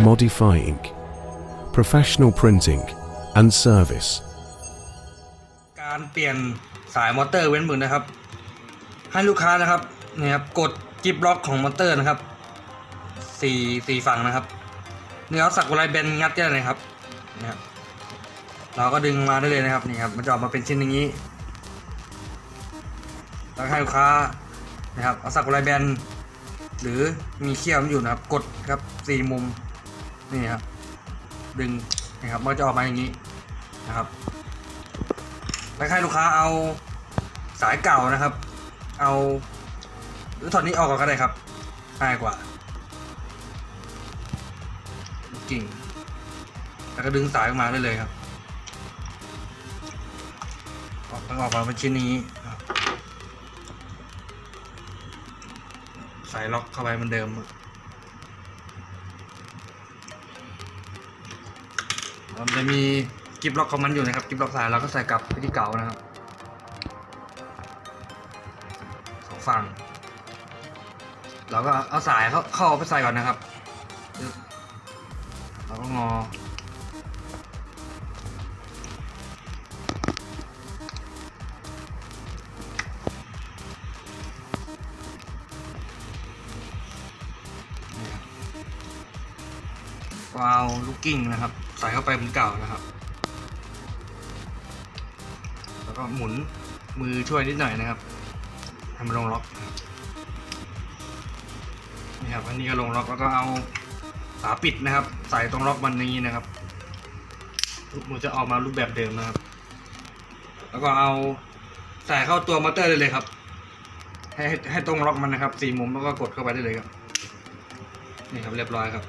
modifying, professional printing, and service. การเปลี่ยนสายมอเตอร์เว้นหมุนนะครับ ให้ลูกค้านะครับเนี่ยครับกดจิบล็อกของมอเตอร์นะครับสี่สี่ฝั่งนะครับเนี่ยเอาสักอะไรเบนงัดได้เลยครับเนี่ยครับเราก็ดึงมาได้เลยนะครับนี่ครับมันจะออกมาเป็นชิ้นอย่างนี้แล้วให้ลูกค้านะครับเอาสักอะไรแบนหรือมีเขี้ยวมันอยู่นะครับ กดครับสี่มุม นี่ครับ ดึงนะครับมันจะออกมาอย่างนี้นะครับแล้วให้ลูกค้าเอาสายเก่านะครับ เอาหรือถอดนี้ออกก่อนก็ได้ครับง่ายกว่ากิ่งแล้วก็ดึงสายออกมาได้เลยครับ ออกต้องออกมาเป็นชิ้นนี้ครับใส่ล็อกเข้าไปเหมือนเดิม มันจะมีกิฟล็อกของมันอยู่นะครับกิฟล็อกสายเราก็ใส่กลับไปที่เก่านะครับสองฝั่งเราก็เอาสายเข้าเข้าไปใส่ก่อนนะครับปึ๊บเราก็งอ วาล์วลูกกิ้งนะครับ ใส่เข้าไปเหมือนเก่านะครับ แล้วก็หมุนมือช่วยนิดหน่อยนะครับให้มันลงล็อกนี่ครับอันนี้ก็ลงล็อกแล้วก็เอาฝาปิดนะครับ ใส่ตรงล็อกมันนี้นะครับมันจะออกมารูปแบบเดิมนะครับ แล้วก็เอาใส่เข้าตัวมอเตอร์ได้เลยครับ ให้ให้ตรงล็อกมันนะครับสี่มุมแล้วก็กดเข้าไปได้เลยครับ นี่ครับเรียบร้อยครับ